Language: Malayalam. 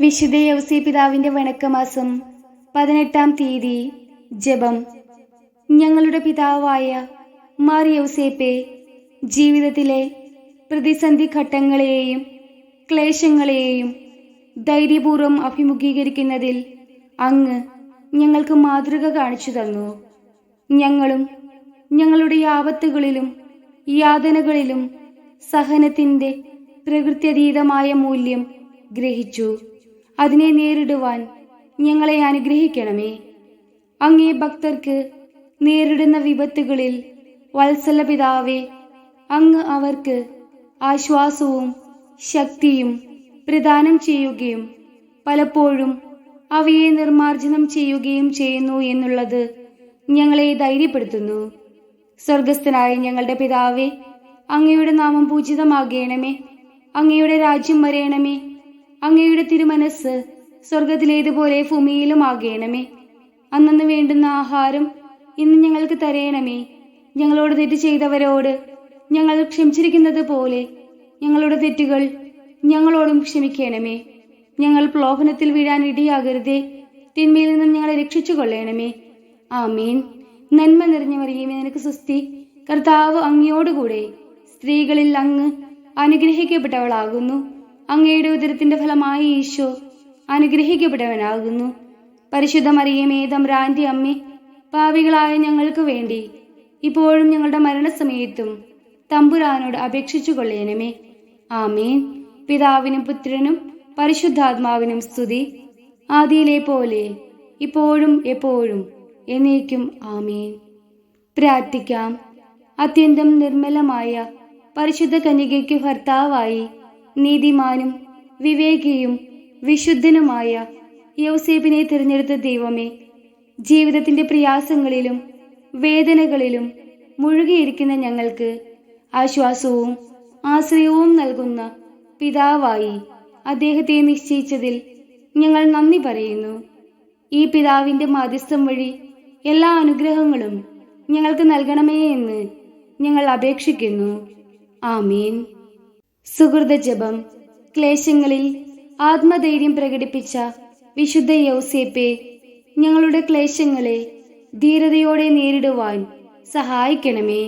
വിശുദ്ധ യൗസി പിതാവിന്റെ വണക്കമാസം പതിനെട്ടാം തീയതി ജപം. ഞങ്ങളുടെ പിതാവായ മാർ യൗസേപ്പെ ജീവിതത്തിലെ പ്രതിസന്ധി ഘട്ടങ്ങളെയും ക്ലേശങ്ങളെയും ധൈര്യപൂർവം അഭിമുഖീകരിക്കുന്നതിൽ അങ്ങ് ഞങ്ങൾക്ക് മാതൃക കാണിച്ചു തന്നു. ഞങ്ങളും ഞങ്ങളുടെ ആപത്തുകളിലും യാതനകളിലും സഹനത്തിന്റെ പ്രകൃത്യതീതമായ മൂല്യം ഗ്രഹിച്ചു. അതിനെ നേരിടുവാൻ ഞങ്ങളെ അനുഗ്രഹിക്കണമേ. അങ്ങേ ഭക്തർക്ക് നേരിടുന്ന വിപത്തുകളിൽ വത്സല പിതാവേ അങ്ങ് അവർക്ക് ആശ്വാസവും ശക്തിയും പ്രദാനം ചെയ്യുകയും പലപ്പോഴും അവയെ നിർമാർജനം ചെയ്യുകയും ചെയ്യുന്നു എന്നുള്ളത് ഞങ്ങളെ ധൈര്യപ്പെടുത്തുന്നു. സ്വർഗസ്ഥനായ ഞങ്ങളുടെ പിതാവേ അങ്ങയുടെ നാമം പൂജിതമാകണമേ അങ്ങയുടെ രാജ്യം വരയണമേ അങ്ങയുടെ തിരുമനസ് സ്വർഗത്തിലേതുപോലെ ഭൂമിയിലും ആകേണമേ. അന്നു വേണ്ടുന്ന ആഹാരം ഇന്ന് ഞങ്ങൾക്ക് തരയണമേ ഞങ്ങളോട് തെറ്റ് ചെയ്തവരോട് ഞങ്ങൾ ക്ഷമിച്ചിരിക്കുന്നത് പോലെ ഞങ്ങളുടെ തെറ്റുകൾ ഞങ്ങളോടും ക്ഷമിക്കണമേ. ഞങ്ങൾ പ്ലോഭനത്തിൽ വീഴാൻ ഇടയാകരുതേ. തിന്മയിൽ നിന്നും ഞങ്ങളെ രക്ഷിച്ചു കൊള്ളണമേ ആമീൻ. നന്മ നിറഞ്ഞ മറിയമേ നിനക്ക് സുസ്തി കർത്താവ് അങ്ങയോടുകൂടെ സ്ത്രീകളിൽ അങ്ങ് അനുഗ്രഹിക്കപ്പെട്ടവളാകുന്നു. അങ്ങയുടെ ഉദരത്തിന്റെ ഫലമായി ഈശോ അനുഗ്രഹിക്കപ്പെട്ടവനാകുന്നു. പരിശുദ്ധ മറിയമേ തമ്പ്രാന്റെ അമ്മേ പാവികളായ ഞങ്ങൾക്ക് വേണ്ടി ഇപ്പോഴും ഞങ്ങളുടെ മരണസമയത്തും തമ്പുരാനോട് അപേക്ഷിച്ചു കൊള്ളേണമേ. ആമേൻ. പിതാവിനും പുത്രനും പരിശുദ്ധാത്മാവിനും സ്തുതി. ആദിയിലെ പോലെ ഇപ്പോഴും എപ്പോഴും എന്നേക്കും ആമേൻ. പ്രാർത്ഥിക്കാം. അത്യന്തം നിർമ്മലമായ പരിശുദ്ധ കന്യകയ്ക്ക് ഭർത്താവായി നീതിമാനും വിവേകിയും വിശുദ്ധനുമായ യൗസേബിനെ തിരഞ്ഞെടുത്ത ദൈവമേ ജീവിതത്തിന്റെ പ്രയാസങ്ങളിലും വേദനകളിലും മുഴുകിയിരിക്കുന്ന ഞങ്ങൾക്ക് ആശ്വാസവും ആശ്രയവും നൽകുന്ന പിതാവായി അദ്ദേഹത്തെ നിശ്ചയിച്ചതിൽ ഞങ്ങൾ നന്ദി പറയുന്നു. ഈ പിതാവിന്റെ മാധ്യസ്ഥം വഴി എല്ലാ അനുഗ്രഹങ്ങളും ഞങ്ങൾക്ക് നൽകണമേ എന്ന് ഞങ്ങൾ അപേക്ഷിക്കുന്നു. ആമീൻ. സുഹൃത ജപം ക്ലേശങ്ങളിൽ ആത്മധൈര്യം പ്രകടിപ്പിച്ച വിശുദ്ധ യൗസേപ്പെ ഞങ്ങളുടെ ക്ലേശങ്ങളെ ധീരതയോടെ നേരിടുവാൻ സഹായിക്കണമേ.